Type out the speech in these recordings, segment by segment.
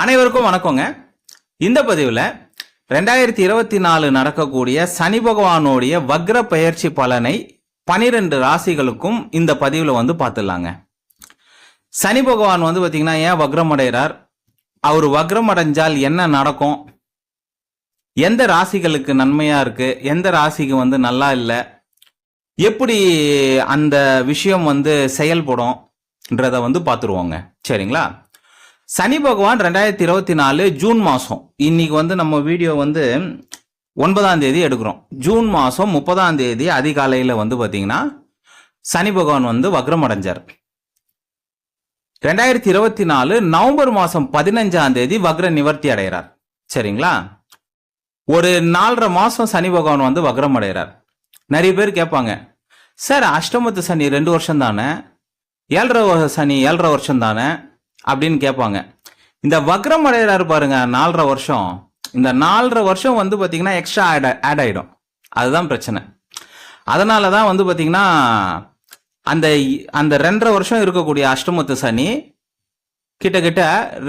அனைவருக்கும் வணக்கங்க. இந்த பதிவில் ரெண்டாயிரத்தி இருபத்தி நாலு நடக்கக்கூடிய சனி பகவானுடைய வக்ர பயிற்சி பலனை பனிரெண்டு ராசிகளுக்கும் இந்த பதிவில் வந்து பார்த்துடலாங்க சனி பகவான் வந்து பார்த்தீங்கன்னா ஏன் வக்ரம் அடைகிறார் அவர் வக்ரம் அடைஞ்சால் என்ன நடக்கும்? எந்த ராசிகளுக்கு நன்மையா இருக்கு? எந்த ராசிக்கு வந்து நல்லா இல்லை? எப்படி அந்த விஷயம் வந்து செயல்படும்ன்றத வந்து பார்த்துருவோங்க சரிங்களா? சனி பகவான் ரெண்டாயிரத்தி இருபத்தி நாலு ஜூன் மாதம் இன்னைக்கு வந்து நம்ம வீடியோ வந்து ஒன்பதாம் தேதி எடுக்கிறோம். ஜூன் மாதம் முப்பதாம் தேதி அதிகாலையில் வந்து பார்த்தீங்கன்னா சனி பகவான் வந்து வக்ரம் அடைஞ்சார். ரெண்டாயிரத்தி இருபத்தி நாலு நவம்பர் மாதம் பதினஞ்சாம் தேதி வக்ர நிவர்த்தி அடைகிறார். சரிங்களா? ஒரு நாலரை மாதம் சனி பகவான் வந்து வக்ரம் அடைகிறார். நிறைய பேர் கேட்பாங்க சார் அஷ்டமத்து சனி ரெண்டு வருஷம் தானே? ஏழரை சனி ஏழரை வருஷம் தானே? அப்படின்னு கேட்பாங்க. இந்த வக்ரம் அடைகிறாரு பாருங்க நாலரை வருஷம். இந்த நாலரை வருஷம் வந்து பார்த்தீங்கன்னா எக்ஸ்ட்ரா ஆட் ஆட் ஆகிடும் அதுதான் பிரச்சனை. அதனால தான் வந்து பார்த்தீங்கன்னா அந்த அந்த ரெண்டரை வருஷம் இருக்கக்கூடிய அஷ்டமத்து சனி கிட்டக்கிட்ட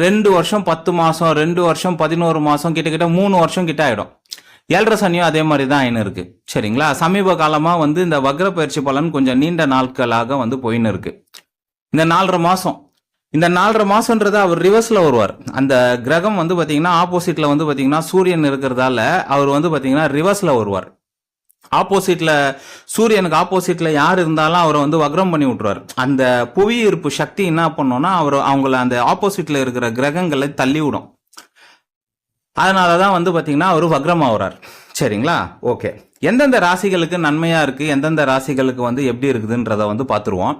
ரெண்டு வருஷம் பத்து மாதம் ரெண்டு வருஷம் பதினோரு மாதம் கிட்டக்கிட்ட மூணு வருஷம் கிட்ட ஆகிடும் ஏழரை சனியும் அதே மாதிரி தான் ஆயின்னு இருக்கு. சரிங்களா? சமீப காலமாக வந்து இந்த வக்ர பயிற்சி பலன் கொஞ்சம் நீண்ட நாட்களாக வந்து போயின்னு இருக்கு. இந்த நாலரை மாதம் இந்த நாலரை மாதம்ன்றது அவர் ரிவர்ஸ்ல வருவார். அந்த கிரகம் வந்து பாத்தீங்கன்னா ஆப்போசிட்ல வந்து பாத்தீங்கன்னா சூரியன் இருக்கிறதால அவர் வந்து பாத்தீங்கன்னா ரிவர்ஸ்ல வருவார். ஆப்போசிட்ல சூரியனுக்கு ஆப்போசிட்ல யார் இருந்தாலும் அவரை வந்து வக்ரம் பண்ணி விட்டுருவார். அந்த புவி ஈர்ப்பு சக்தி என்ன பண்ணோம்னா அவர் அவங்கள அந்த ஆப்போசிட்ல இருக்கிற கிரகங்களை தள்ளி விடும் அதனால தான் வந்து பார்த்தீங்கன்னா அவர் வக்ரம் ஆகுறார். சரிங்களா? ஓகே. எந்தெந்த ராசிகளுக்கு நன்மையா இருக்கு? எந்தெந்த ராசிகளுக்கு வந்து எப்படி இருக்குதுன்றத வந்து பார்த்துருவோம்.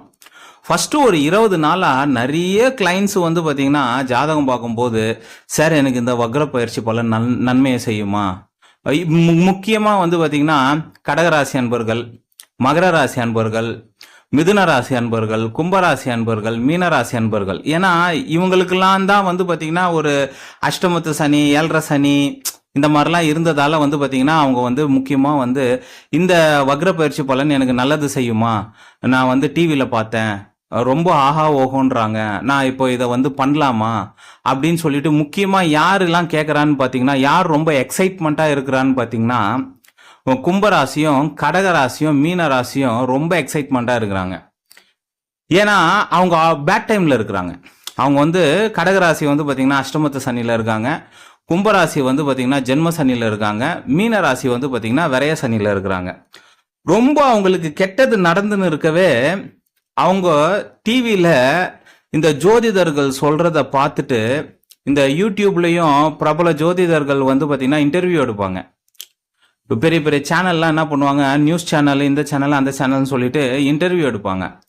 ஃபஸ்ட்டு ஒரு இருபது நாளாக நிறைய கிளைண்ட்ஸ் வந்து பார்த்தீங்கன்னா ஜாதகம் பார்க்கும்போது சார் எனக்கு இந்த வக்ர பயிற்சி பலன் நன் நன்மையை செய்யுமா? மு- வந்து பார்த்தீங்கன்னா கடகராசி அன்பர்கள் மகர ராசி அன்பர்கள் மிதுன ராசி அன்பர்கள் கும்பராசி அன்பர்கள் மீனராசி அன்பர்கள். ஏன்னா இவங்களுக்கெல்லாம் தான் வந்து பார்த்தீங்கன்னா ஒரு அஷ்டமத்து சனி ஏழரை சனி இந்த மாதிரிலாம் இருந்ததால வந்து பார்த்தீங்கன்னா அவங்க வந்து முக்கியமாக வந்து இந்த வக்ர பயிற்சி பலன் எனக்கு நல்லது செய்யுமா? நான் வந்து டிவியில் பார்த்தேன். ரொம்ப ஆஹா ஓஹோன்றாங்க. நான் இப்போ இதை வந்து பண்ணலாமா? அப்படின்னு சொல்லிட்டு முக்கியமாக யாரெல்லாம் கேட்குறான்னு பார்த்தீங்கன்னா யார் ரொம்ப எக்ஸைட்மெண்ட்டாக இருக்கிறான்னு பார்த்தீங்கன்னா கும்பராசியும் கடகராசியும் மீனராசியும் ரொம்ப எக்ஸைட்மெண்ட்டாக இருக்கிறாங்க. ஏன்னா அவங்க பேட் டைமில் இருக்கிறாங்க. அவங்க வந்து கடகராசி வந்து பார்த்தீங்கன்னா அஷ்டமத்து சனியில் இருக்காங்க. கும்பராசி வந்து பார்த்தீங்கன்னா ஜென்ம சனியில் இருக்காங்க. மீனராசி வந்து பார்த்தீங்கன்னா விரைய சனியில் இருக்கிறாங்க. ரொம்ப அவங்களுக்கு கெட்டது நடந்துன்னு இருக்கவே அவங்க டிவியில் இந்த ஜோதிடர்கள் சொல்கிறத பார்த்துட்டு இந்த யூடியூப்லேயும் பிரபல ஜோதிடர்கள் வந்து பார்த்தீங்கன்னா இன்டர்வியூ எடுப்பாங்க. இப்போ பெரிய பெரிய சேனல்லாம் என்ன பண்ணுவாங்க? நியூஸ் சேனல் இந்த சேனல் அந்த சேனல்னு சொல்லிட்டு இன்டர்வியூ எடுப்பாங்க.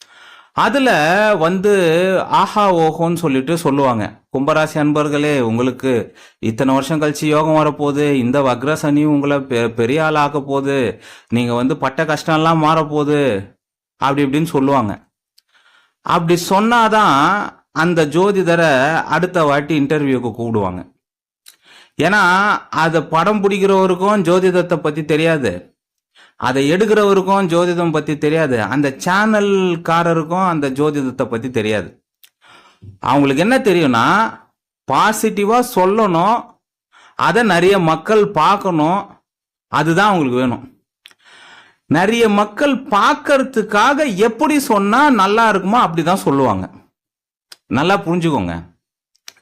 அதில் வந்து ஆஹா ஓஹோன்னு சொல்லிட்டு சொல்லுவாங்க. கும்பராசி அன்பர்களே உங்களுக்கு இத்தனை வருஷம் கழிச்சு யோகம் வரப்போகுது. இந்த வக்ர சனி உங்களை பெ- பெரிய ஆள் ஆக்க போகுது. நீங்கள் வந்து பட்ட கஷ்டம்லாம் மாறப்போகுது. அப்படி இப்படின்னு சொல்லுவாங்க. அப்படி சொன்னாதான் அந்த ஜோதிடரை அடுத்த வாட்டி இன்டர்வியூக்கு கூப்பிடுவாங்க. ஏன்னா அதை படம் பிடிக்கிறவருக்கும் ஜோதிடத்தை பத்தி தெரியாது. அதை எடுக்கிறவருக்கும் ஜோதிடம் பத்தி தெரியாது. அந்த சேனல்காரருக்கும் அந்த ஜோதிடத்தை பத்தி தெரியாது. அவங்களுக்கு என்ன தெரியும்னா பாசிட்டிவா சொல்லணும். அதை நிறைய மக்கள் பார்க்கணும். அதுதான் அவங்களுக்கு வேணும். நிறைய மக்கள் பார்க்கறதுக்காக எப்படி சொன்னா நல்லா இருக்குமோ அப்படிதான் சொல்லுவாங்க. நல்லா புரிஞ்சுக்கோங்க.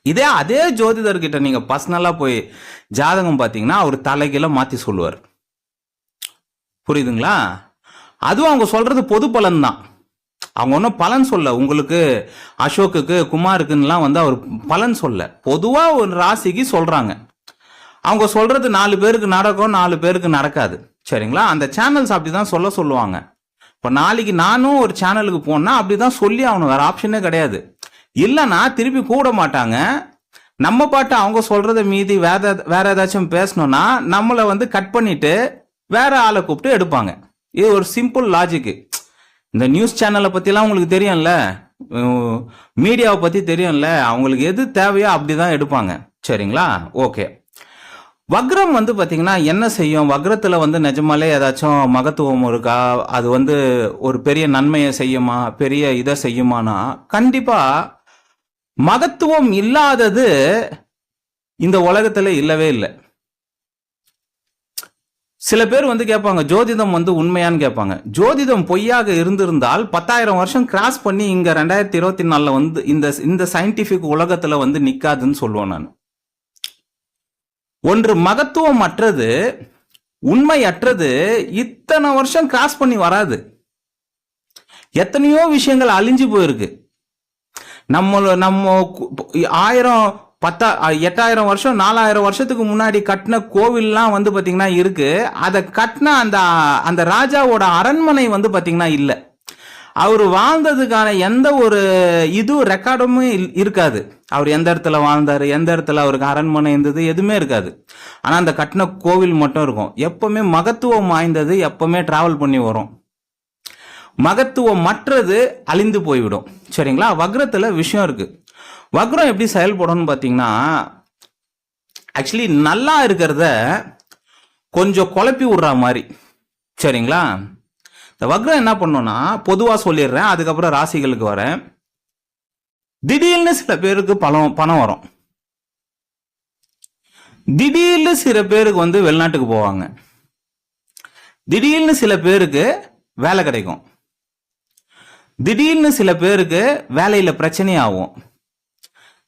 இதே அதே ஜோதிடர்கிட்ட நீங்க பர்சனலா போய் ஜாதகம் பார்த்தீங்கன்னா அவர் தலைகீழ மாத்தி சொல்லுவார். புரியுதுங்களா? அதுவும் அவங்க சொல்றது பொது பலன் தான். அவங்க ஒன்றும் பலன் சொல்ல உங்களுக்கு அசோக்குக்கு குமாருக்குன்னுலாம் வந்து அவர் பலன் சொல்ல. பொதுவாக ஒரு ராசிக்கு சொல்றாங்க. அவங்க சொல்றது நாலு பேருக்கு நடக்கும் நாலு பேருக்கு நடக்காது. சரிங்களா? அந்த சேனல்ஸ் அப்படிதான் சொல்ல சொல்லுவாங்க. இப்போ நாளைக்கு நானும் ஒரு சேனலுக்கு போகணுன்னா அப்படி தான் சொல்லி ஆகணும். வேறு ஆப்ஷனே கிடையாது. இல்லைன்னா திருப்பி கூட மாட்டாங்க. நம்ம பாட்டு அவங்க சொல்கிறத மீதி வேற வேற ஏதாச்சும் பேசணும்னா நம்மளை வந்து கட் பண்ணிட்டு வேற ஆளை கூப்பிட்டு எடுப்பாங்க. இது ஒரு சிம்பிள் லாஜிக்கு இந்த நியூஸ் சேனலை பற்றிலாம் உங்களுக்கு தெரியும்ல. மீடியாவை பற்றி தெரியும்ல. அவங்களுக்கு எது தேவையோ அப்படி தான் எடுப்பாங்க. சரிங்களா? ஓகே வக்ரம் வந்து பார்த்தீங்கன்னா என்ன செய்யும்? வக்ரத்தில் வந்து நிஜமாலே ஏதாச்சும் மகத்துவம் இருக்கா? அது வந்து ஒரு பெரிய நன்மையை செய்யுமா? பெரிய இதை செய்யுமானா? கண்டிப்பாக மகத்துவம் இல்லாதது இந்த உலகத்தில் இல்லவே இல்லை. சில பேர் வந்து கேட்பாங்க ஜோதிடம் வந்து உண்மையான்னு கேட்பாங்க. ஜோதிடம் பொய்யாக இருந்திருந்தால் பத்தாயிரம் வருஷம் கிராஸ் பண்ணி இங்கே ரெண்டாயிரத்தி இருபத்தி நாலில் வந்து இந்த இந்த சயின்டிஃபிக் உலகத்தில் வந்து நிற்காதுன்னு சொல்லுவேன் நான். ஒன்று மகத்துவம் அற்றது உண்மை அற்றது இத்தனை வருஷம் கிராஸ் பண்ணி வராது. எத்தனையோ விஷயங்கள் அழிஞ்சு போயிருக்கு. நம்ம நம்ம கு- ஆயிரம் பத்தா எட்டாயிரம் வருஷம் நாலாயிரம் வருஷத்துக்கு முன்னாடி கட்டின கோவில்லாம் வந்து பார்த்தீங்கன்னா இருக்கு. அதை கட்டின அந்த அந்த ராஜாவோட அரண்மனை வந்து பார்த்தீங்கன்னா இல்லை. அவர் வாழ்ந்ததுக்கான எந்த ஒரு இது ரெக்கார்டுமே இல்- இருக்காது. அவர் எந்த இடத்துல வாழ்ந்தார் எந்த இடத்துல அவருக்கு அரண்மனை இருந்தது எதுவுமே இருக்காது. ஆனால் அந்த கட்டின கோவில் மட்டும் இருக்கும். எப்பவுமே மகத்துவம் வாய்ந்தது எப்பவுமே டிராவல் பண்ணி வரும். மகத்துவம் மற்றது அழிந்து போய்விடும். சரிங்களா? வக்ரத்தில் விஷயம் இருக்குது வக்ரம் எப்படி செயல்படணும்னு பார்த்தீங்கன்னா ஆக்சுவலி நல்லா இருக்கிறத கொஞ்சம் குழப்பி விடுற மாதிரி. சரிங்களா? இந்த வக்ரம் என்ன பண்ணும்னா பொதுவா சொல்லிடுறேன் அதுக்கப்புறம் ராசிகளுக்கு வரேன். திடீர்னு சில பேருக்கு பணம் பணம் வரும். திடீர்னு சில பேருக்கு வந்து வெளிநாட்டுக்கு போவாங்க. திடீர்னு சில பேருக்கு வேலை கிடைக்கும். திடீர்னு சில பேருக்கு வேலையில பிரச்சனையாகும்.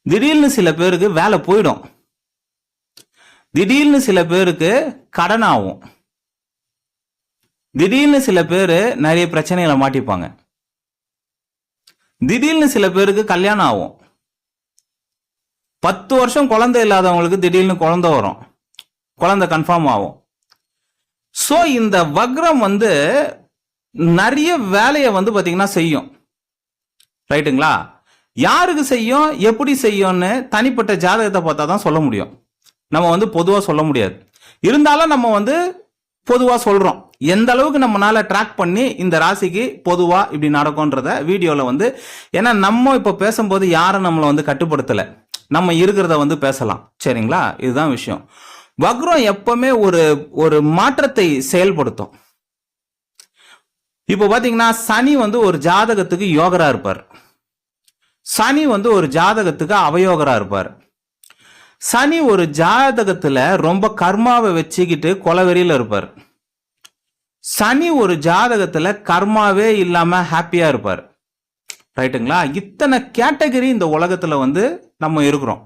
திடீர்னு சில பேருக்கு வேலை போயிடும். திடீர்னு சில பேருக்கு கடன் ஆகும் திடீர்னு சில பேர் நிறைய பிரச்சனைகளை மாட்டிப்பாங்க. திடீர்னு சில பேருக்கு கல்யாணம் ஆகும். பத்து வருஷம் குழந்தை இல்லாதவங்களுக்கு திடீர்னு குழந்தை வரும். குழந்தை கன்ஃபார்ம் ஆகும். ஸோ இந்த வக்ரம் வந்து நிறைய வேலையை வந்து பார்த்தீங்கன்னா செய்யும். ரைட்டுங்களா? யாருக்கு செய்யும் எப்படி செய்யும்னு தனிப்பட்ட ஜாதகத்தை பார்த்தா தான் சொல்ல முடியும். நம்ம வந்து பொதுவாக சொல்ல முடியாது. இருந்தாலும் நம்ம வந்து பொதுவாக சொல்கிறோம் எந்த அளவுக்கு நம்மளால ட்ராக் பண்ணி இந்த ராசிக்கு பொதுவாக இப்படி நடக்கும்ன்றத வீடியோவில் வந்து ஏன்னா நம்ம இப்போ பேசும்போது யாரும் நம்மளை வந்து கட்டுப்படுத்தலை. நம்ம இருக்கிறத வந்து பேசலாம். சரிங்களா? இதுதான் விஷயம். வக்ரம் எப்பவுமே ஒரு ஒரு மாற்றத்தை செயல்படுத்தும். இப்போ பார்த்தீங்கன்னா சனி வந்து ஒரு ஜாதகத்துக்கு யோகரா இருப்பார். சனி வந்து ஒரு ஜாதகத்துக்கு அவயோகரா இருப்பார். சனி ஒரு ஜாதகத்துல ரொம்ப கர்மாவை வச்சுக்கிட்டு கொலவெறியில இருப்பார். சனி ஒரு ஜாதகத்துல கர்மாவே இல்லாம ஹாப்பியா இருப்பார். ரைட்டுங்களா? இத்தனை கேட்டகரி இந்த உலகத்துல வந்து நம்ம இருக்கிறோம்.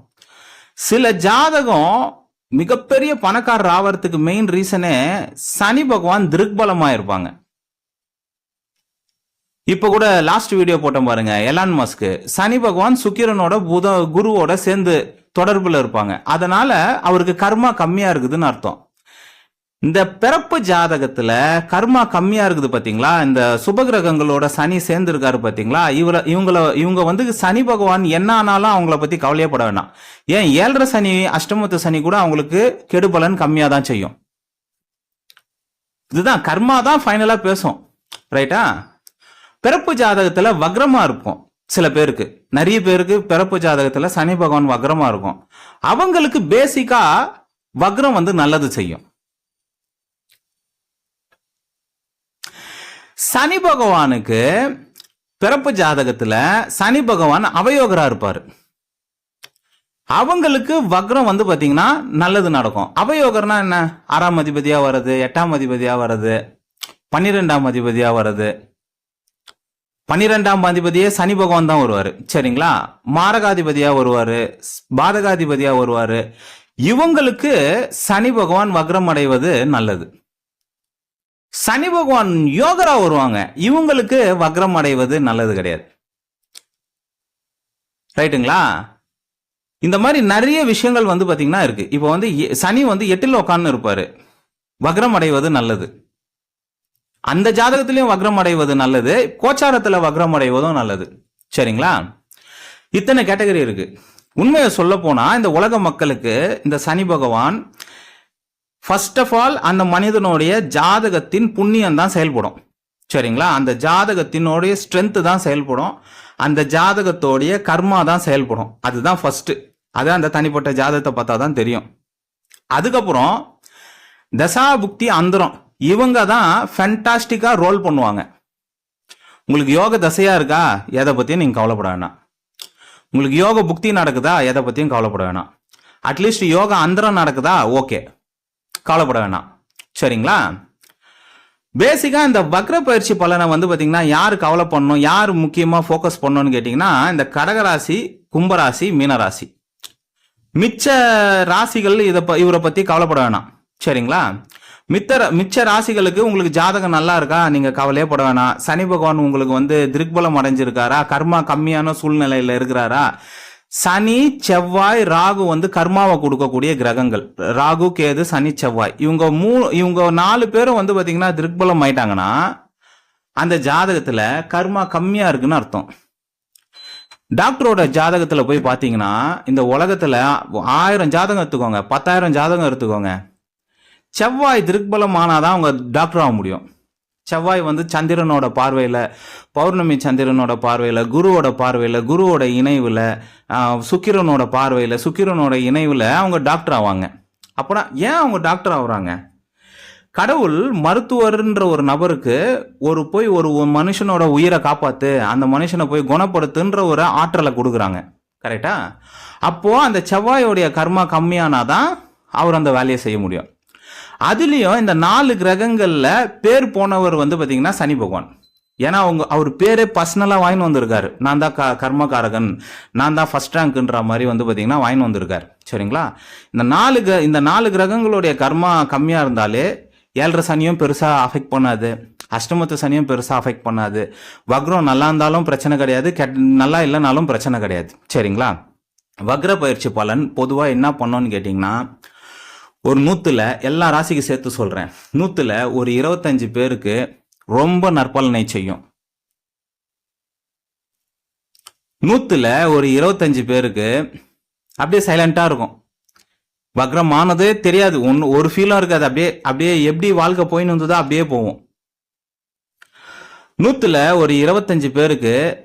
சில ஜாதகம் மிகப்பெரிய பணக்காரர் ஆவறதுக்கு மெயின் ரீசனே சனி பகவான் திருக்பலமா இருப்பாங்க இப்ப கூட லாஸ்ட் வீடியோ போட்டோம் பாருங்க எலான் மாஸ்க்கு சனி பகவான் சுக்கிரனோட புத குருவோட சேர்ந்து தொடர்பில் இருப்பாங்க. அதனால அவருக்கு கர்மா கம்மியா இருக்குதுன்னு அர்த்தம். இந்த பிறப்பு ஜாதகத்துல கர்மா கம்மியா இருக்குது பாத்தீங்களா? இந்த சுபகிரகங்களோட சனி சேர்ந்து இருக்காரு பாத்தீங்களா? இவர இவங்கள இவங்க வந்து சனி பகவான் என்ன ஆனாலும் அவங்கள பத்தி கவலையப்பட வேணாம். ஏன் ஏழரை சனி அஷ்டமத்து சனி கூட அவங்களுக்கு கெடுபலன் கம்மியா தான் செய்யும். இதுதான் கர்மா தான் ஃபைனலா பேசும். ரைட்டா பிறப்பு ஜாதகத்துல வக்ரமா இருக்கும் சில பேருக்கு. நிறைய பேருக்கு பிறப்பு ஜாதகத்துல சனி பகவான் வக்ரமா இருக்கும். அவங்களுக்கு பேசிக்கா வக்ரம் வந்து நல்லது செய்யும். சனி பகவானுக்கு பிறப்பு ஜாதகத்துல சனி பகவான் அவயோகரா இருப்பாரு. அவங்களுக்கு வக்ரம் வந்து பாத்தீங்கன்னா நல்லது நடக்கும். அவயோகர்னா என்ன? ஆறாம் அதிபதியா வர்றது எட்டாம் அதிபதியா வர்றது பன்னிரெண்டாம் அதிபதியா வர்றது. பன்னிரெண்டாம் அதிபதியே சனி பகவான் தான் வருவாரு. சரிங்களா? மாரகாதிபதியா வருவாரு பாதகாதிபதியா வருவாரு. இவங்களுக்கு சனி பகவான் வக்ரம் அடைவது நல்லது. சனி பகவான் யோகரா வருவாங்க. இவங்களுக்கு வக்ரம் அடைவது நல்லது கிடையாது. ரைட்டுங்களா? இந்த மாதிரி நிறைய விஷயங்கள் வந்து பாத்தீங்கன்னா இருக்கு. இப்போ வந்து எ- சனி வந்து எட்டில் உட்கார்ந்து இருப்பாரு. வக்ரம் அடைவது நல்லது. அந்த ஜாதகத்திலையும் வக்ரம் அடைவது நல்லது கோச்சாரத்துல வக்ரம் அடைவதும் நல்லது. சரிங்களா? இத்தனை கேட்டகரி இருக்கு. உண்மையை சொல்ல போனா இந்த உலக மக்களுக்கு இந்த சனி பகவான் ஃபர்ஸ்ட் ஆஃப் ஆல் அந்த மனிதனுடைய ஜாதகத்தின் புண்ணியம் தான் செயல்படும். சரிங்களா? அந்த ஜாதகத்தினுடைய ஸ்ட்ரென்த்து தான் செயல்படும். அந்த ஜாதகத்தோடைய கர்மா தான் செயல்படும். அதுதான் ஃபர்ஸ்ட் அது அந்த தனிப்பட்ட ஜாதகத்தை பார்த்தா தான் தெரியும். அதுக்கப்புறம் தசா புக்தி அந்தரம். இவங்க தான் ஃபென்டாஸ்டிக்காக ரோல் பண்ணுவாங்க. உங்களுக்கு யோக தசையாக இருக்கா? எதை பற்றியும் நீங்கள் கவலைப்பட வேணாம். உங்களுக்கு யோக புக்தி நடக்குதா? எதை பற்றியும் கவலைப்பட வேணாம். அட்லீஸ்ட் யோகா அந்தரம் நடக்குதா? ஓகே. கவலைப்பட வேணாம். சரிங்களா? பேசிக்காக இந்த வக்ர பயிற்சி பலனை வந்து பார்த்தீங்கன்னா யார் கவலை பண்ணணும்? யார் முக்கியமாக ஃபோக்கஸ் பண்ணணும்னு கேட்டிங்கன்னா இந்த கடகராசி கும்பராசி மீனராசி. மிச்ச ராசிகள் இதை ப- இவரை பற்றி கவலைப்பட வேணாம். சரிங்களா? மித்த ர- மிச்ச ராசிகளுக்கு உங்களுக்கு ஜாதகம் நல்லா இருக்கா? நீங்க கவலையே பட வேணாம். சனி பகவான் உங்களுக்கு வந்து திருக்பலம் அடைஞ்சிருக்காரா? கர்மா கம்மியான சூழ்நிலையில இருக்கிறாரா? சனி செவ்வாய் ராகு வந்து கர்மாவை கொடுக்கக்கூடிய கிரகங்கள். ராகு கேது சனி செவ்வாய். இவங்க மூ இவங்க நாலு பேரும் வந்து பாத்தீங்கன்னா திருக்பலம் ஆயிட்டாங்கன்னா அந்த ஜாதகத்துல கர்மா கம்மியா இருக்குன்னு அர்த்தம். டாக்டரோட ஜாதகத்துல போய் பாத்தீங்கன்னா இந்த உலகத்துல ஆயிரம் ஜாதகம் எடுத்துக்கோங்க. பத்தாயிரம் ஜாதகம் எடுத்துக்கோங்க. செவ்வாய் திருக்பலம் ஆனாதான் அவங்க டாக்டர் ஆக முடியும். செவ்வாய் வந்து சந்திரனோட பார்வையில் பௌர்ணமி சந்திரனோட பார்வையில் குருவோட பார்வையில் குருவோட இணைவில் சுக்கிரனோட பார்வையில் சுக்கிரனோட இணைவில் அவங்க டாக்டர் ஆவாங்க. அப்போனா ஏன் அவங்க டாக்டர் ஆகுறாங்க? கடவுள் மருத்துவர்ன்ற ஒரு நபருக்கு ஒரு போய் ஒரு மனுஷனோட உயிரை காப்பாற்று அந்த மனுஷனை போய் குணப்படுத்துன்ற ஒரு ஆற்றலை கொடுக்குறாங்க. கரெக்டா அப்போது அந்த செவ்வாயோடைய கர்மா கம்மியானாதான் அவர் அந்த வேலையை செய்ய முடியும். அதுலேயும் இந்த நாலு கிரகங்களில் பேர் போனவர் வந்து பார்த்தீங்கன்னா சனி பகவான். ஏன்னா அவங்க அவர் பேரே பர்சனலாக வாங்கின்னு வந்திருக்காரு. நான் தான் க கர்மகாரகன் நான் தான் ஃபர்ஸ்ட் ரேங்க்ன்ற மாதிரி வந்து பார்த்தீங்கன்னா வாங்கின்னு வந்திருக்காரு. சரிங்களா? இந்த நாலு கிர இந்த நாலு கிரகங்களுடைய கர்மா கம்மியாக இருந்தாலே ஏழரை சனியும் பெருசாக அஃபெக்ட் பண்ணாது. அஷ்டமத்து சனியும் பெருசாக அஃபெக்ட் பண்ணாது. வக்ரம் நல்லா இருந்தாலும் பிரச்சனை கிடையாது. கெட் நல்லா இல்லைனாலும் பிரச்சனை கிடையாது. சரிங்களா? வக்ர பயிற்சி பலன் பொதுவாக என்ன பண்ணோன்னு கேட்டிங்கன்னா ஒரு நூத்துல எல்லா ராசிக்கு சேர்த்து சொல்றேன். நூத்துல ஒரு இருபத்தஞ்சு பேருக்கு ரொம்ப நற்பலனை செய்யும். நூத்துல ஒரு இருபத்தஞ்சு பேருக்கு அப்படியே சைலண்டா இருக்கும். வக்ரமானதே தெரியாது. ஒன்னு ஒரு ஃபீலும் இருக்காது. அப்படியே அப்படியே எப்படி வாழ்க்கை போயின்னு வந்ததோ அப்படியே போவோம். நூத்துல ஒரு இருபத்தஞ்சு பேருக்கு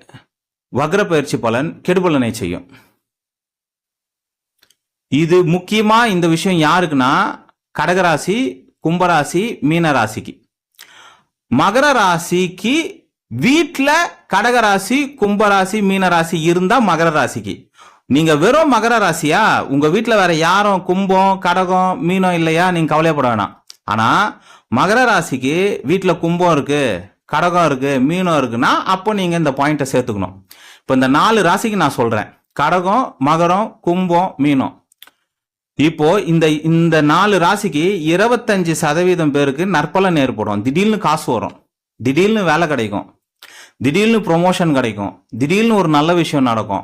வக்ர பயிற்சி பலன் கெடுபலனை செய்யும். இது முக்கியமா இந்த விஷயம் யாருக்குன்னா கடகராசி கும்பராசி மீன ராசிக்கு மகர ராசிக்கு வீட்டில் கடகராசி கும்பராசி மீனராசி இருந்தா மகர ராசிக்கு. நீங்க வெறும் மகர ராசியா உங்க வீட்டில் வேற யாரும் கும்பம் கடகம் மீனம் இல்லையா நீங்க கவலைப்பட வேணாம். ஆனா மகர ராசிக்கு வீட்டில் கும்பம் இருக்கு கடகம் இருக்கு மீனம் இருக்குன்னா அப்போ நீங்க இந்த பாயிண்ட்டை சேர்த்துக்கணும். இப்போ இந்த நாலு ராசிக்கு நான் சொல்றேன். கடகம் மகரம் கும்பம் மீனம். இப்போ இந்த இந்த நாலு ராசிக்கு இருபத்தஞ்சு சதவீதம் பேருக்கு நற்பலன் ஏற்படும். திடீர்னு காசு வரும். திடீர்னு வேலை கிடைக்கும். திடீர்னு ப்ரொமோஷன் கிடைக்கும். திடீர்னு ஒரு நல்ல விஷயம் நடக்கும்.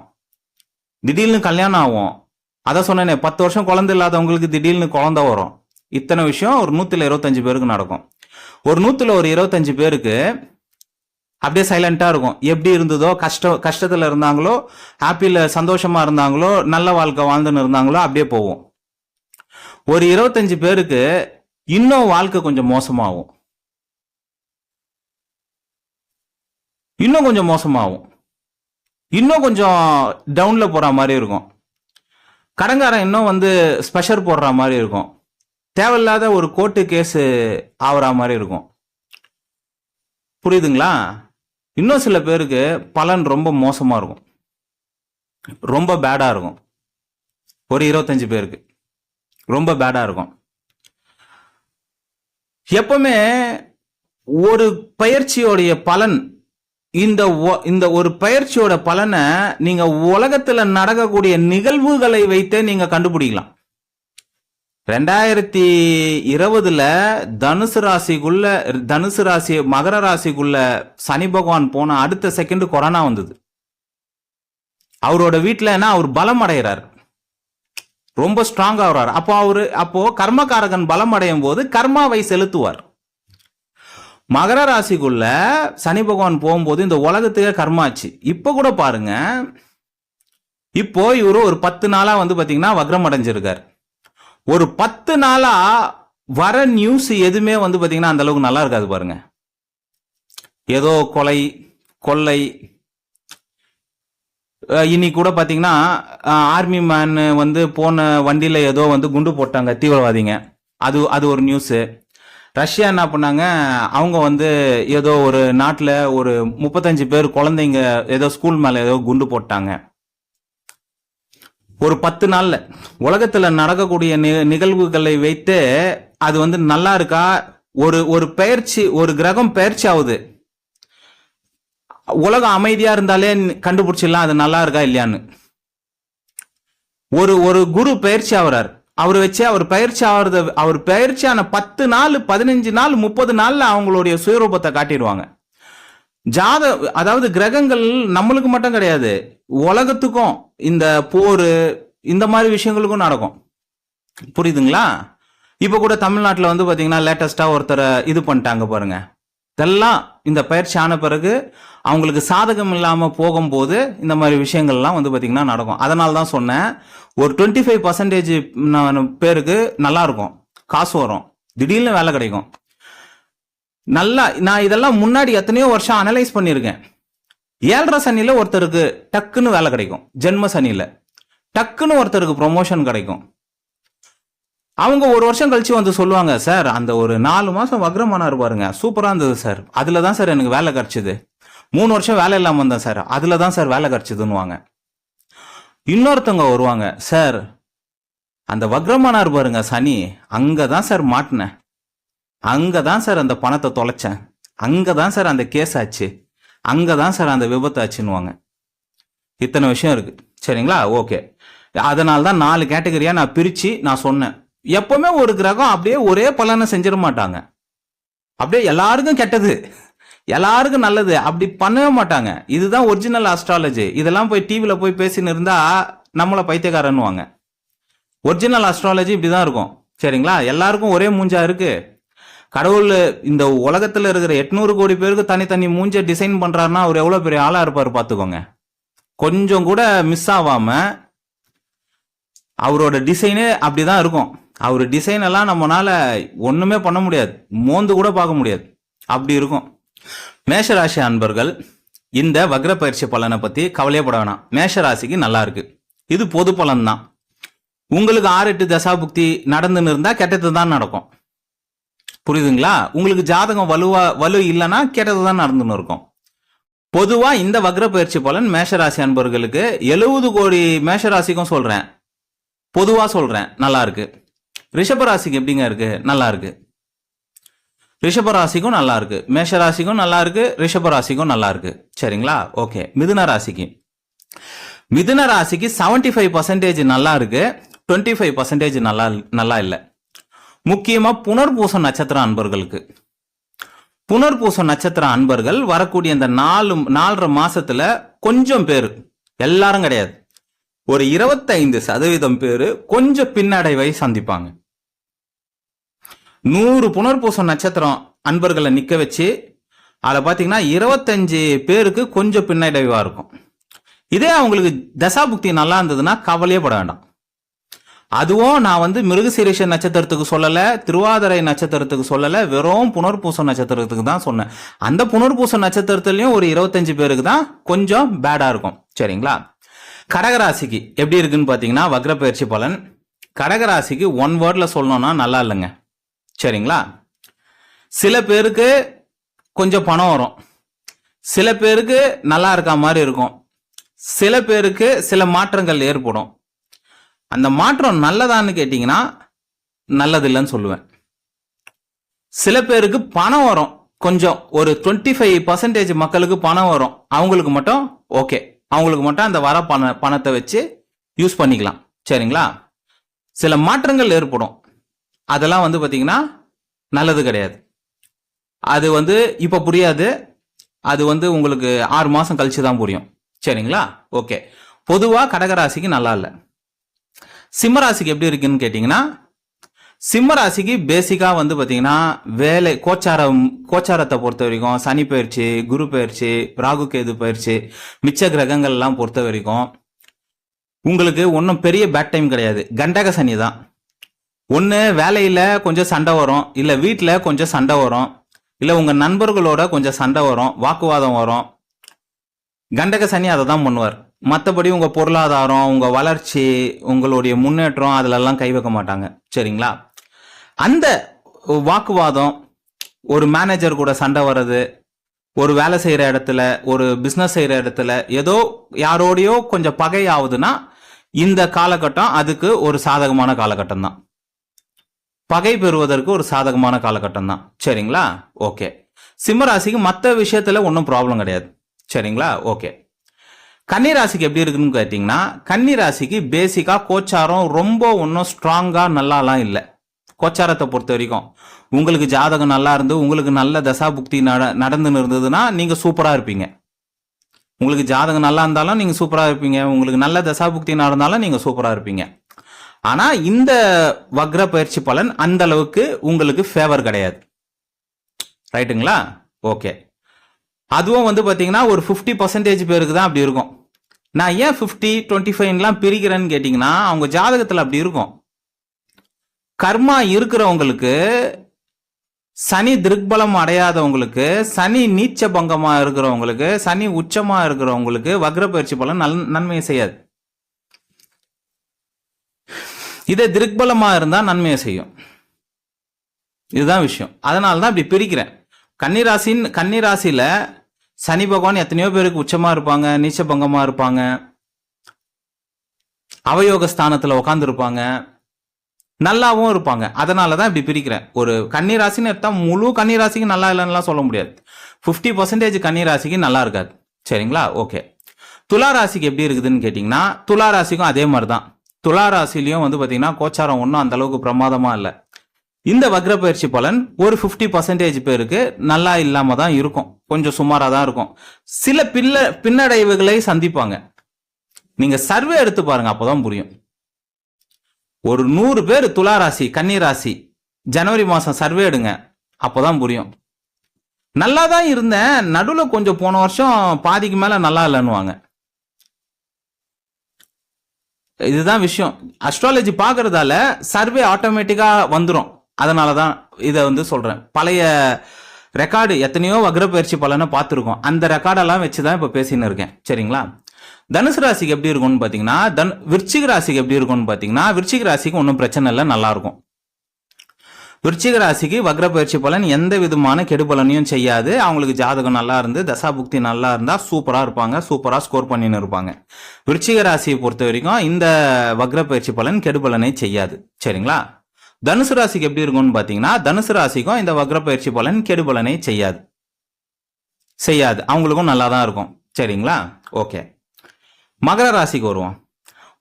திடீர்னு கல்யாணம் ஆகும். அதை சொன்னேனே பத்து வருஷம் குழந்தை இல்லாதவங்களுக்கு திடீர்னு குழந்தை வரும். இத்தனை விஷயம் ஒரு நூத்துல இருபத்தஞ்சு பேருக்கு நடக்கும். ஒரு நூத்துல ஒரு இருபத்தஞ்சு பேருக்கு அப்படியே சைலண்டா இருக்கும். எப்படி இருந்ததோ கஷ்ட கஷ்டத்துல இருந்தாங்களோ ஹாப்பியில் சந்தோஷமா இருந்தாங்களோ நல்ல வாழ்க்கை வாழ்ந்துன்னு இருந்தாங்களோ அப்படியே போகும். ஒரு இருபத்தஞ்சு பேருக்கு இன்னும் வாழ்க்கை கொஞ்சம் மோசமாகும். இன்னும் கொஞ்சம் மோசமாகும். இன்னும் கொஞ்சம் டவுன்ல போற மாதிரி இருக்கும். கடங்காரன் இன்னும் வந்து ஸ்பெஷர் போடுற மாதிரி இருக்கும். தேவையில்லாத ஒரு கோர்ட்டு கேஸ் ஆகுற மாதிரி இருக்கும். புரியுதுங்களா? இன்னும் சில பேருக்கு பலன் ரொம்ப மோசமா இருக்கும். ரொம்ப பேடா இருக்கும். ஒரு இருபத்தஞ்சு பேருக்கு. ரொம்ப பேடா இருக்கும். எப்பவுமே ஒரு பயிற்சியோடைய பலன் இந்த ஒ- இந்த ஒரு பயிற்சியோட பலனை நீங்க உலகத்துல நடக்கக்கூடிய நிகழ்வுகளை வைத்தே நீங்க கண்டுபிடிக்கலாம். ரெண்டாயிரத்தி இருபதுல தனுசு ராசிக்குள்ள தனுசு ராசி மகர ராசிக்குள்ள சனி பகவான் போன அடுத்த செகண்ட் கொரோனா வந்தது. அவரோட வீட்டில் என்ன அவர் பலம் அடைகிறார். ரொம்ப ஸ்ட்ராங் ஆகுறாரு அப்போ அவரு அப்போ கர்மகாரகன் பலம் அடையும் போது கர்மாவை செலுத்துவார். மகர ராசிக்குள்ள சனி பகவான் போகும்போது இந்த உலகத்துக்கே கர்மாச்சு. இப்ப கூட பாருங்க இப்போ இவரு ஒரு பத்து நாளா வந்து பாத்தீங்கன்னா வக்ரம் அடைஞ்சிருக்கார். ஒரு பத்து நாளா வர நியூஸ் எதுவுமே வந்து பாத்தீங்கன்னா அந்த அளவுக்கு நல்லா இருக்காது பாருங்க. ஏதோ கொலை கொள்ளை அஹ் இன்னைக்கு கூட பார்த்தீங்கன்னா ஆர்மி மேன் வந்து போன வண்டியில் ஏதோ வந்து குண்டு போட்டாங்க தீவிரவாதிங்க. அது அது ஒரு நியூஸு ரஷ்யா என்ன பண்ணாங்க அவங்க வந்து ஏதோ ஒரு நாட்டில் ஒரு முப்பத்தஞ்சு பேர் குழந்தைங்க ஏதோ ஸ்கூல் மேலே ஏதோ குண்டு போட்டாங்க. ஒரு பத்து நாளில். உலகத்தில் நடக்கக்கூடிய நி- நிகழ்வுகளை வைத்து அது வந்து நல்லா இருக்கா? ஒரு ஒரு பெயர்ச்சி ஒரு கிரகம் பெயர்ச்சி ஆகுது. உலகம் அமைதியா இருந்தாலே கண்டுபிடிச்சிடலாம் அது நல்லா இருக்கா இல்லையான்னு. ஒரு ஒரு குரு பயிற்சி ஆகிறார். அவர் வச்சு அவர் பயிற்சி ஆகிறது அவர் பயிற்சியான பத்து நாள் பதினஞ்சு நாள் முப்பது நாள்ல அவங்களுடைய சுயரூபத்தை காட்டிடுவாங்க. ஜாத அதாவது கிரகங்கள் நம்மளுக்கு மட்டும் கிடையாது உலகத்துக்கும் இந்த போர் இந்த மாதிரி விஷயங்களுக்கும் நடக்கும். புரியுதுங்களா? இப்போ கூட தமிழ்நாட்டில் வந்து பார்த்தீங்கன்னா லேட்டஸ்ட்டாக ஒருத்தரை இது பண்ணிட்டாங்க பாருங்கள் இதெல்லாம் இந்த பயிற்சி ஆன பிறகு அவங்களுக்கு சாதகம் இல்லாமல் போகும்போது இந்த மாதிரி விஷயங்கள்லாம் வந்து பார்த்திங்கன்னா நடக்கும். அதனால தான் சொன்னேன். ஒரு டுவெண்ட்டி ஃபைவ் பர்சன்டேஜ் பேருக்கு நல்லா இருக்கும். காசு வரும். திடீர்னு வேலை கிடைக்கும். நல்லா நான் இதெல்லாம் முன்னாடி எத்தனையோ வருஷம் அனலைஸ் பண்ணியிருக்கேன். ஏழரை சனியில் ஒருத்தருக்கு டக்குன்னு வேலை கிடைக்கும். ஜென்ம சனியில். டக்குன்னு ஒருத்தருக்கு ப்ரொமோஷன் கிடைக்கும். அவங்க ஒரு வருஷம் கழிச்சு வந்து சொல்லுவாங்க சார் அந்த ஒரு நாலு மாசம் வக்ரமானார் பாருங்க சூப்பரா இருந்தது சார். அதுல தான் சார் எனக்கு வேலை கிடைச்சது. மூணு வருஷம் வேலை இல்லாம வந்தேன் சார். அதுல தான் சார் வேலை கிடைச்சதுன்னுவாங்க. இன்னொருத்தவங்க வருவாங்க சார் அந்த வக்ரமானார் பாருங்க சனி அங்கதான் சார் மாட்டினேன். அங்கதான் சார் அந்த பணத்தை தொலைச்சேன். அங்கதான் சார் அந்த கேஸ் ஆச்சு. அங்கதான் சார் அந்த விபத்து ஆச்சுன்னுவாங்க. இத்தனை விஷயம் இருக்கு. சரிங்களா? ஓகே. அதனால தான் நாலு கேட்டகரியா நான் பிரிச்சு நான் சொன்னேன். எப்பவுமே ஒரு கிரகம் அப்படியே ஒரே பலனை செஞ்சிட மாட்டாங்க. அப்படியே எல்லாருக்கும் கெட்டது. எல்லாருக்கும் நல்லது. அப்படி பண்ணவே மாட்டாங்க. இதுதான் ஒரிஜினல் அஸ்ட்ராலஜி இதெல்லாம் போய் டிவியில் போய் பேசின்னு இருந்தா நம்மளை பைத்தியக்காரன்னுவாங்க. ஒரிஜினல் அஸ்ட்ராலஜி இப்படிதான் இருக்கும். சரிங்களா? எல்லாருக்கும் ஒரே மூஞ்சா இருக்கு. கடவுள் இந்த உலகத்தில் இருக்கிற எட்நூறு கோடி பேருக்கு தனித்தனி மூஞ்சை டிசைன் பண்றாருன்னா அவர் எவ்வளோ பெரிய ஆளா இருப்பார் பார்த்துக்கோங்க. கொஞ்சம் கூட மிஸ் ஆகாம அவரோட டிசைனே அப்படிதான் இருக்கும். அவர் டிசைன் எல்லாம் நம்மளால ஒண்ணுமே பண்ண முடியாது. மோந்து கூட பார்க்க முடியாது. அப்படி இருக்கும். மேஷராசி அன்பர்கள் இந்த வக்ர பயிற்சி பலனை பத்தி கவலையப்பட வேணாம். மேஷராசிக்கு நல்லா இருக்கு. இது பொது பலன் தான் உங்களுக்கு ஆறு எட்டு தசாபுக்தி நடந்துன்னு இருந்தா கெட்டது தான் நடக்கும். புரியுதுங்களா? உங்களுக்கு ஜாதகம் வலுவா வலு இல்லைன்னா கெட்டது தான் நடந்துன்னு இருக்கும். பொதுவா இந்த வக்ர பயிற்சி பலன் மேஷராசி அன்பர்களுக்கு எழுபது கோடி மேஷராசிக்கும் சொல்றேன். பொதுவா சொல்றேன். நல்லா இருக்கு. ரிஷபராசிக்கு எப்படிங்க இருக்கு? நல்லா இருக்கு. ரிஷபராசிக்கும் நல்லா இருக்கு. மேஷராசிக்கும் நல்லா இருக்கு. ரிஷபராசிக்கும் நல்லா இருக்கு. சரிங்களா? ஓகே. மிதுன ராசிக்கு. மிதுன ராசிக்கு செவன்டி ஃபைவ் பர்சன்டேஜ் நல்லா இருக்கு. டுவெண்ட்டி ஃபைவ் பர்சன்டேஜ் நல்லா நல்லா இல்லை. முக்கியமாக புனர்பூசம் நட்சத்திர அன்பர்களுக்கு. புனர்பூசம் நட்சத்திர அன்பர்கள் வரக்கூடிய இந்த நாலு நாலரை மாசத்துல கொஞ்சம் பேர் எல்லாரும் கிடையாது. ஒரு இருபத்தைந்து சதவீதம் பேர் கொஞ்சம் பின்னடைவை சந்திப்பாங்க. நூறு புனர்பூசம் நட்சத்திரம் அன்பர்களை நிற்க வச்சு அதில் பார்த்தீங்கன்னா இருபத்தஞ்சு பேருக்கு கொஞ்சம் பின்னடைவாக இருக்கும். இதே அவங்களுக்கு தசாபுக்தி நல்லா இருந்ததுன்னா கவலையே பட வேண்டாம். அதுவும் நான் வந்து மிருகசீரிஷ நட்சத்திரத்துக்கு சொல்லலை திருவாதிரை நட்சத்திரத்துக்கு சொல்லலை வெறும் புனர்பூசம் நட்சத்திரத்துக்கு தான் சொன்னேன். அந்த புனர்பூசம் நட்சத்திரத்துலையும் ஒரு இருபத்தஞ்சு பேருக்கு தான் கொஞ்சம் பேடாக இருக்கும். சரிங்களா? கடகராசிக்கு எப்படி இருக்குன்னு பார்த்தீங்கன்னா வக்ரப்பயிற்சி பலன். கடகராசிக்கு ஒன் வேர்டில் சொல்லணும்னா நல்லா இல்லைங்க. சரிங்களா? சில பேருக்கு கொஞ்சம் பணம் வரும். சில பேருக்கு நல்லா இருக்க மாதிரி இருக்கும். சில பேருக்கு சில மாற்றங்கள் ஏற்படும். அந்த மாற்றம் நல்லதான்னு கேட்டிங்கன்னா நல்லதில்லைன்னு சொல்லுவேன். சில பேருக்கு பணம் வரும். கொஞ்சம் ஒரு டுவெண்ட்டி ஃபைவ் பர்சன்டேஜ் மக்களுக்கு பணம் வரும். அவங்களுக்கு மட்டும் ஓகே அவங்களுக்கு மட்டும் அந்த வர பண பணத்தை வச்சு யூஸ் பண்ணிக்கலாம். சரிங்களா? சில மாற்றங்கள் ஏற்படும். அதெல்லாம் வந்து பார்த்தீங்கன்னா நல்லது கிடையாது. அது வந்து இப்போ புரியாது. அது வந்து உங்களுக்கு ஆறு மாதம் கழிச்சு தான் புரியும். சரிங்களா? ஓகே. பொதுவாக கடகராசிக்கு நல்லா இல்லை. சிம்மராசிக்கு எப்படி இருக்குன்னு கேட்டிங்கன்னா சிம்மராசிக்கு பேசிக்காக வந்து பார்த்தீங்கன்னா வேலை கோச்சாரம் கோச்சாரத்தை பொறுத்த வரைக்கும் சனி பயிற்சி குரு பயிற்சி ராகு கேது பயிற்சி மிச்ச கிரகங்கள்லாம் பொறுத்த வரைக்கும் உங்களுக்கு ஒன்றும் பெரிய பேட் டைம் கிடையாது. கண்டக சனி தான். ஒன்று வேலையில் கொஞ்சம் சண்டை வரும் இல்லை வீட்டில் கொஞ்சம் சண்டை வரும் இல்லை உங்கள் நண்பர்களோட கொஞ்சம் சண்டை வரும் வாக்குவாதம் வரும். கண்டக சனி அதை தான் பண்ணுவார். மற்றபடி உங்கள் பொருளாதாரம் உங்கள் வளர்ச்சி உங்களுடைய முன்னேற்றம் அதிலெல்லாம் கை வைக்க மாட்டாங்க. சரிங்களா? அந்த வாக்குவாதம் ஒரு மேனேஜர் கூட சண்டை வர்றது ஒரு வேலை செய்கிற இடத்துல ஒரு பிஸ்னஸ் செய்கிற இடத்துல ஏதோ யாரோடையோ கொஞ்சம் பகை ஆகுதுன்னா இந்த காலகட்டம் அதுக்கு ஒரு சாதகமான காலகட்டம் தான் பகை பெறுவதற்கு ஒரு சாதகமான காலகட்டம் தான் சரிங்களா? ஓகே. சிம்மராசிக்கு மற்ற விஷயத்துல ஒன்றும் ப்ராப்ளம் கிடையாது. சரிங்களா? ஓகே. கன்னிராசிக்கு எப்படி இருக்குன்னு கேட்டிங்கன்னா கன்னிராசிக்கு பேசிக்காக கோச்சாரம் ரொம்ப ஒன்றும் ஸ்ட்ராங்காக நல்லாலாம் இல்லை. கோச்சாரத்தை பொறுத்த வரைக்கும். உங்களுக்கு ஜாதகம் நல்லா இருந்து உங்களுக்கு நல்ல தசா புக்தி நட நடந்துன்னு இருந்ததுன்னா நீங்கள் சூப்பராக இருப்பீங்க. உங்களுக்கு ஜாதகம் நல்லா இருந்தாலும் நீங்கள் சூப்பராக இருப்பீங்க. உங்களுக்கு நல்ல தசா புக்தி நடந்தாலும் நீங்கள் சூப்பராக இருப்பீங்க. ஆனால் இந்த வக்ர பயிற்சி பலன் அந்த அளவுக்கு உங்களுக்கு ஃபேவர் கிடையாது. ரைட்டுங்களா ஓகே அதுவும் வந்து பார்த்தீங்கன்னா ஒரு ஃபிஃப்டி பர்சன்டேஜ் பேருக்கு தான் அப்படி இருக்கும். நான் ஏன் ஃபிஃப்டி டுவெண்ட்டி ஃபைவ்லாம் பிரிக்கிறேன்னு கேட்டிங்கன்னா அவங்க ஜாதகத்தில் அப்படி இருக்கும். கர்மா இருக்கிறவங்களுக்கு சனி திருக்பலம் அடையாதவங்களுக்கு சனி நீச்ச பங்கமாக இருக்கிறவங்களுக்கு சனி உச்சமாக இருக்கிறவங்களுக்கு வக்ர பயிற்சி பலன் நல் நன்மையை செய்யாது. இதே திருக்பலமா இருந்தா நன்மையை செய்யும். இதுதான் விஷயம். அதனால தான் இப்படி பிரிக்கிறேன். கன்னிராசின் கன்னிராசியில சனி பகவான் எத்தனையோ பேருக்கு உச்சமா இருப்பாங்க நீச்ச பங்கமா இருப்பாங்க. அவயோக ஸ்தானத்துல உட்காந்துருப்பாங்க நல்லாவும் இருப்பாங்க. அதனால தான் இப்படி பிரிக்கிறேன். ஒரு கன்னிராசின்னு எடுத்தா முழு கன்னிராசிக்கு நல்லா இல்லைன்னுலாம் சொல்ல முடியாது. ஃபிஃப்டி பர்சன்டேஜ் கன்னிராசிக்கு நல்லா இருக்காது. சரிங்களா? ஓகே. துலா ராசிக்கு எப்படி இருக்குதுன்னு கேட்டிங்கன்னா துலா ராசிக்கும் அதே மாதிரி தான் துலா ராசிலையும் வந்து பார்த்தீங்கன்னா கோச்சாரம் ஒன்றும் அந்த அளவுக்கு இல்லை. இந்த வக்ர பயிற்சி பலன் ஒரு ஃபிஃப்டி பர்சன்டேஜ் பேருக்கு நல்லா இல்லாமல் தான் இருக்கும். கொஞ்சம் சுமாராக தான் இருக்கும். சில பில்ல பின்னடைவுகளை சந்திப்பாங்க. நீங்கள் சர்வே எடுத்து பாருங்க அப்போதான் புரியும். ஒரு நூறு பேர் துளாராசி ராசி ராசி ஜனவரி மாதம் சர்வே எடுங்க அப்போதான் புரியும். நல்லா தான் இருந்தேன். நடுவில் கொஞ்சம் போன வருஷம் பாதிக்கு மேலே நல்லா இல்லைன்னுவாங்க. இதுதான் விஷயம். அஸ்ட்ராலஜி பார்க்கறதால சர்வே ஆட்டோமேட்டிக்கா வந்துடும் அதனால தான் இதை வந்து சொல்றேன். பழைய ரெக்கார்டு எத்தனையோ வக்ர பயிற்சி பலனை பார்த்துருக்கோம். அந்த ரெக்கார்டெல்லாம் வச்சு தான் இப்போ பேசின்னு இருக்கேன். சரிங்களா? தனுசு ராசிக்கு எப்படி இருக்கும்னு பார்த்தீங்கன்னா தன் விருச்சிக ராசிக்கு எப்படி இருக்கும்னு பார்த்தீங்கன்னா விருச்சிக ராசிக்கு ஒன்றும் பிரச்சனை இல்லை நல்லா இருக்கும். விருச்சிக ராசிக்கு வக்ர பயிற்சி பலன் எந்த விதமான கெடுபலனையும் செய்யாது. அவங்களுக்கு ஜாதகம் நல்லா இருந்து தசாபுக்தி நல்லா இருந்தா சூப்பரா இருப்பாங்க. சூப்பரா ஸ்கோர் பண்ணின்னு இருப்பாங்க. விருச்சிக ராசியை பொறுத்த வரைக்கும் இந்த வக்ர பயிற்சி பலன் கெடுபலனை செய்யாது. சரிங்களா? தனுசு ராசிக்கு எப்படி இருக்கும்னு பார்த்தீங்கன்னா தனுசு ராசிக்கும் இந்த வக்ர பயிற்சி பலன் கெடுபலனை செய்யாது. செய்யாது. அவங்களுக்கும் நல்லா தான் இருக்கும். சரிங்களா? ஓகே. மகர ராசிக்கு வருவோம்.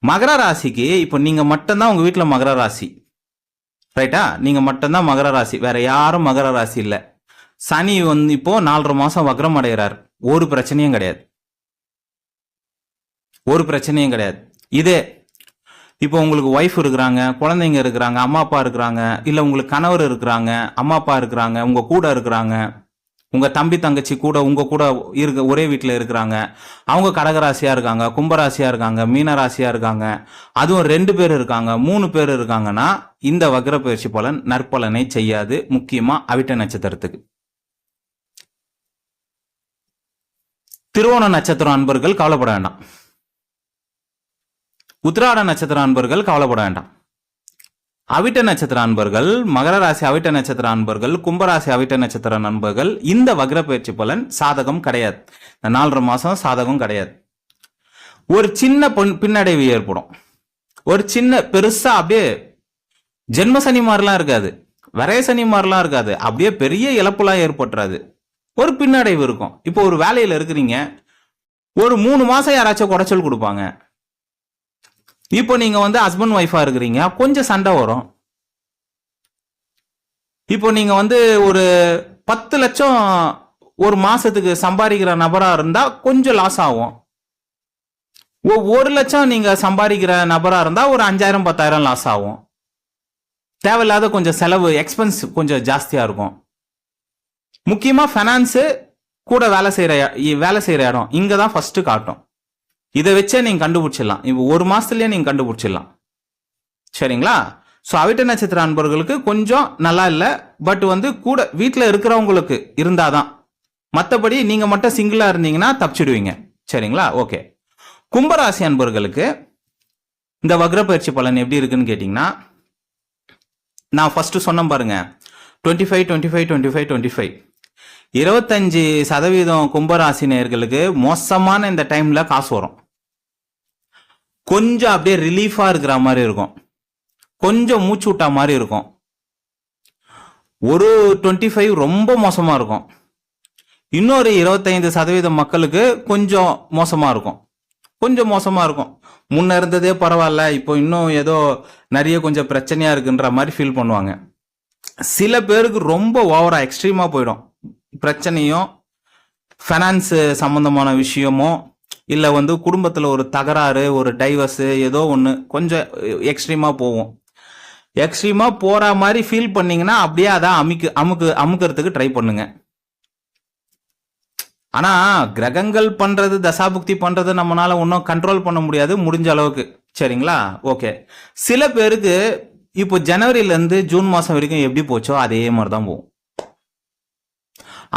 மகர ராசிக்கு இப்போ நீங்க மட்டும்தான் உங்க வீட்டில் மகர ராசி. ரைட்டா நீங்க மட்டும்தான் மகர ராசி. வேற யாரும் மகர ராசி இல்ல. சனி வந்து இப்போ நாலரை மாசம் வக்ரம் அடைகிறார். ஒரு பிரச்சனையும் கிடையாது. ஒரு பிரச்சனையும் கிடையாது. இதே இப்போ உங்களுக்கு ஒய்ஃப் இருக்கிறாங்க குழந்தைங்க இருக்கிறாங்க அம்மா அப்பா இருக்கிறாங்க இல்லை உங்களுக்கு கணவர் இருக்கிறாங்க அம்மா அப்பா இருக்கிறாங்க உங்க கூட இருக்கிறாங்க உங்க தம்பி தங்கச்சி கூட உங்க கூட இருக்க ஒரே வீட்டில் இருக்கிறாங்க. அவங்க கடகராசியா இருக்காங்க கும்பராசியா இருக்காங்க மீனராசியா இருக்காங்க. அதுவும் ரெண்டு பேர் இருக்காங்க மூணு பேர் இருக்காங்கன்னா இந்த வக்ர பயிற்சி பலன் நற்பலனை செய்யாது. முக்கியமா அவிட்ட நட்சத்திரத்துக்கு. திருவோண நட்சத்திரம் அன்பர்கள் கவலைப்பட வேண்டாம். உத்திராட நட்சத்திர அன்பர்கள் கவலைப்பட வேண்டாம். அவிட்ட நட்சத்திர அன்பர்கள் மகர ராசி அவிட்ட நட்சத்திர அன்பர்கள் கும்பராசி அவிட்ட நட்சத்திர நண்பர்கள் இந்த வக்ர பயிற்சி பலன் சாதகம் கிடையாது. இந்த நாலரை மாசம் சாதகம் கிடையாது. ஒரு சின்ன பொன் பின்னடைவு ஏற்படும். ஒரு சின்ன பெருசா அப்படியே ஜென்ம சனி மாதிரிலாம் இருக்காது. விரைய சனி மாதிரிலாம் இருக்காது. அப்படியே பெரிய இழப்புலாம் ஏற்பட்டுறாது. ஒரு பின்னடைவு இருக்கும். இப்போ ஒரு வேலையில இருக்கிறீங்க. ஒரு மூணு மாசம் யாராச்சும் குடைச்சல் கொடுப்பாங்க. இப்போ நீங்க வந்து ஹஸ்பண்ட் ஒய்ஃபா இருக்கிறீங்க கொஞ்சம் சண்டை வரும். இப்போ நீங்க வந்து ஒரு பத்து லட்சம் ஒரு மாசத்துக்கு சம்பாதிக்கிற நபரா இருந்தா கொஞ்சம் லாஸ் ஆகும். ஒரு லட்சம் நீங்க சம்பாதிக்கிற நபரா இருந்தா ஒரு அஞ்சாயிரம் பத்தாயிரம் லாஸ் ஆகும். தேவையில்லாத கொஞ்சம் செலவு எக்ஸ்பென்ஸ் கொஞ்சம் ஜாஸ்தியா இருக்கும். முக்கியமா ஃபைனான்ஸு கூட வேலை செய்யற இ- வேலை செய்யற இடம். இங்க தான் ஃபர்ஸ்ட் காட்டும். இதை வச்சே நீங்க கண்டுபிடிச்சிடலாம். இப்போ ஒரு மாசத்துலயே நீங்க கண்டுபிடிச்சிடலாம். சரிங்களா? ஸோ அவிட்ட நட்சத்திர அன்பர்களுக்கு கொஞ்சம் நல்லா இல்லை பட் வந்து கூட வீட்டில் இருக்கிறவங்களுக்கு இருந்தாதான் மற்றபடி நீங்க மட்டும் சிங்கிளா இருந்தீங்கன்னா தப்பிச்சிடுவீங்க. சரிங்களா? ஓகே கும்பராசி அன்பர்களுக்கு இந்த வக்ர பயிற்சி பலன் எப்படி இருக்குன்னு கேட்டிங்கன்னா நான் ஃபர்ஸ்ட் சொன்னேன் பாருங்க. Twenty five twenty five twenty five twenty five இருபத்தஞ்சு சதவீதம் கும்பராசி நேர்களுக்கு மோசமான இந்த டைம்ல காசு வரும். கொஞ்சம் அப்படியே ரிலீஃபாக இருக்கிற மாதிரி இருக்கும். கொஞ்சம் மூச்சு விட்டா மாதிரி இருக்கும். ஒரு டுவெண்ட்டி ஃபைவ் ரொம்ப மோசமாக இருக்கும். இன்னொரு இருபத்தைந்து சதவீதம் மக்களுக்கு கொஞ்சம் மோசமாக இருக்கும். கொஞ்சம் மோசமாக இருக்கும். முன்ன இருந்ததே பரவாயில்ல இப்போ இன்னும் ஏதோ நிறைய கொஞ்சம் பிரச்சனையாக இருக்குன்ற மாதிரி ஃபீல் பண்ணுவாங்க. சில பேருக்கு ரொம்ப ஓவரா எக்ஸ்ட்ரீமாக போயிடும். பிரச்சனையும் ஃபைனான்ஸு சம்மந்தமான விஷயமும் இல்லை வந்து குடும்பத்தில் ஒரு தகராறு ஒரு டைவர்ஸு ஏதோ ஒன்று கொஞ்சம் எக்ஸ்ட்ரீமா போகும் எக்ஸ்ட்ரீமா போற மாதிரி ஃபீல் பண்ணீங்கன்னா அப்படியே அதை அமுக்கு அமுக்கு அமுக்கிறதுக்கு ட்ரை பண்ணுங்க. ஆனா கிரகங்கள் பண்றது தசாபுக்தி பண்றது நம்மளால ஒன்றும் கண்ட்ரோல் பண்ண முடியாது முடிஞ்ச அளவுக்கு. சரிங்களா? ஓகே சில பேருக்கு இப்போ ஜனவரில இருந்து ஜூன் மாசம் வரைக்கும் எப்படி போச்சோ அதே மாதிரி தான் போகும்.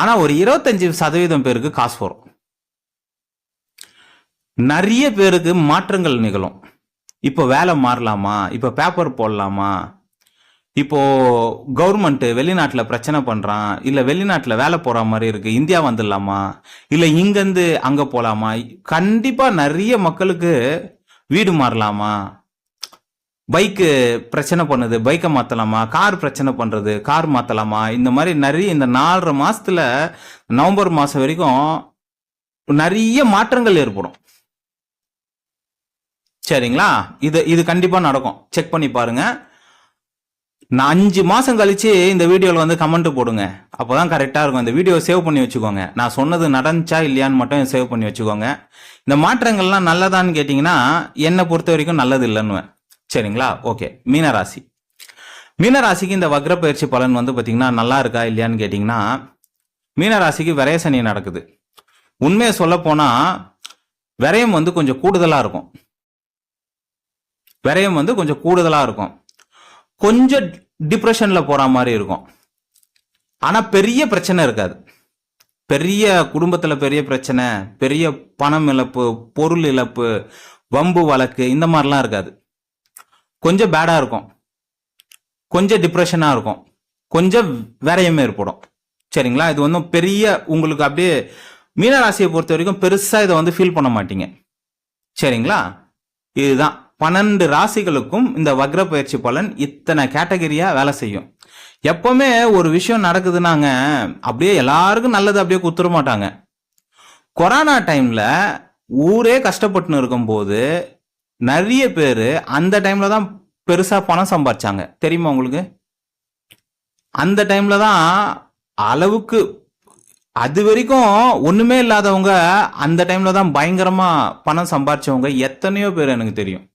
ஆனா ஒரு இருபத்தஞ்சு சதவீதம் பேருக்கு காசு வரும். நிறைய பேருக்கு மாற்றங்கள் நிகழும். இப்போ வேலை மாறலாமா? இப்போ பேப்பர் போடலாமா? இப்போ கவர்மெண்ட்டு வெளிநாட்டில் பிரச்சனை பண்ணுறான் இல்லை வெளிநாட்டில் வேலை போகிற மாதிரி இருக்குது இந்தியா வந்துடலாமா? இல்லை இங்கேருந்து அங்கே போகலாமா கண்டிப்பாக நிறைய மக்களுக்கு வீடு மாறலாமா? பைக்கு பிரச்சனை பண்ணுது. பைக்கை மாற்றலாமா கார் பிரச்சனை பண்ணுறது கார் மாற்றலாமா இந்த மாதிரி நிறைய இந்த நாலரை மாதத்தில் நவம்பர் மாதம் வரைக்கும் நிறைய மாற்றங்கள் ஏற்படும். சரிங்களா? இது இது கண்டிப்பாக நடக்கும். செக் பண்ணி பாருங்க. நான் அஞ்சு மாதம் கழிச்சு இந்த வீடியோவில் வந்து கமெண்ட் போடுங்க. அப்போதான் கரெக்டாக இருக்கும். இந்த வீடியோ சேவ் பண்ணி வச்சுக்கோங்க. நான் சொன்னது நடந்துச்சா இல்லையான்னு மட்டும் சேவ் பண்ணி வச்சுக்கோங்க. இந்த மாற்றங்கள்லாம் நல்லதான்னு கேட்டிங்கன்னா என்னை பொறுத்த வரைக்கும் நல்லது இல்லைன்னு சரிங்களா? ஓகே மீனராசி. மீனராசிக்கு இந்த வக்ர பயிற்சி பலன் வந்து பார்த்தீங்கன்னா நல்லா இருக்கா இல்லையான்னு கேட்டிங்கன்னா மீனராசிக்கு விரைய சனி நடக்குது. உண்மையை சொல்ல விரயம் வந்து கொஞ்சம் கூடுதலாக இருக்கும். விரயம் வந்து கொஞ்சம் கூடுதலாக இருக்கும். கொஞ்சம் டிப்ரெஷனில் போகிற மாதிரி இருக்கும். ஆனால் பெரிய பிரச்சனை இருக்காது. பெரிய குடும்பத்தில் பெரிய பிரச்சனை பெரிய பணம் இழப்பு பொருள் இழப்பு வம்பு வழக்கு இந்த மாதிரிலாம் இருக்காது. கொஞ்சம் பேடாக இருக்கும். கொஞ்சம் டிப்ரெஷனாக இருக்கும். கொஞ்சம் விரயம் ஏற்படும். சரிங்களா? இது ஒன்றும் பெரிய உங்களுக்கு அப்படியே மீனராசியை பொறுத்த வரைக்கும் பெருசாக இதை வந்து ஃபீல் பண்ண மாட்டீங்க. சரிங்களா? இதுதான். பன்னெண்டு ராசிகளுக்கும் இந்த வக்ர பயிற்சி பலன் இத்தனை கேட்டகரியா வேலை செய்யும். எப்பவுமே ஒரு விஷயம் நடக்குதுன்னாங்க அப்படியே எல்லாருக்கும் நல்லது அப்படியே குத்துற மாட்டாங்க. கொரோனா டைம்ல ஊரே கஷ்டப்பட்டுன்னு இருக்கும்போது நிறைய பேர் அந்த டைம்ல தான் பெருசா பணம் சம்பாதிச்சாங்க தெரியுமா உங்களுக்கு? அந்த டைம்ல தான் அளவுக்கு அது வரைக்கும் ஒண்ணுமே இல்லாதவங்க அந்த டைம்ல தான் பயங்கரமா பணம் சம்பாதிச்சவங்க எத்தனையோ பேர் எனக்கு தெரியும்.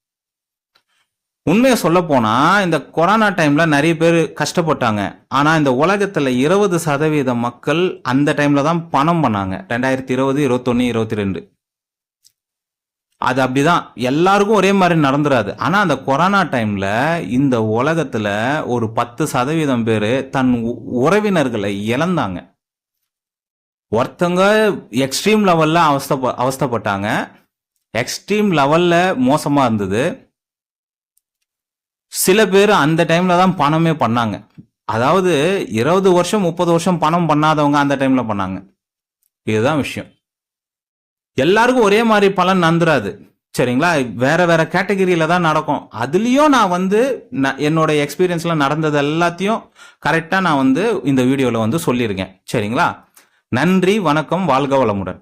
உண்மையை சொல்ல போனா இந்த கொரோனா டைம்ல நிறைய பேர் கஷ்டப்பட்டாங்க. ஆனா இந்த உலகத்துல இருபது சதவீத மக்கள் அந்த டைம்ல தான் பணம் பண்ணாங்க. ரெண்டாயிரத்தி இருபது இருபத்தொன்னு இருபத்தி ரெண்டு அது அப்படிதான். எல்லாருக்கும் ஒரே மாதிரி நடந்துராது. ஆனா அந்த கொரோனா டைம்ல இந்த உலகத்துல ஒரு பத்து சதவீதம் பேர் தன் உறவினர்களை இழந்தாங்க. ஒருத்தங்க எக்ஸ்ட்ரீம் லெவல்ல அவஸ்த அவஸ்தைப்பட்டாங்க. எக்ஸ்ட்ரீம் லெவல்ல மோசமா இருந்தது. சில பேர் அந்த டைம்ல தான் பணமே பண்ணாங்க. அதாவது இருபது வருஷம் முப்பது வருஷம் பணம் பண்ணாதவங்க அந்த டைம்ல பண்ணாங்க. இதுதான் விஷயம். எல்லாருக்கும் ஒரே மாதிரி பலன் நந்துராது. சரிங்களா? வேற வேற கேட்டகரியில தான் நடக்கும். அதுலயும் நான் வந்து என்னோட எக்ஸ்பீரியன்ஸ்ல நடந்தது எல்லாத்தையும் கரெக்டா நான் வந்து இந்த வீடியோல வந்து சொல்லியிருக்கேன். சரிங்களா? நன்றி வணக்கம் வாழ்க வளமுடன்.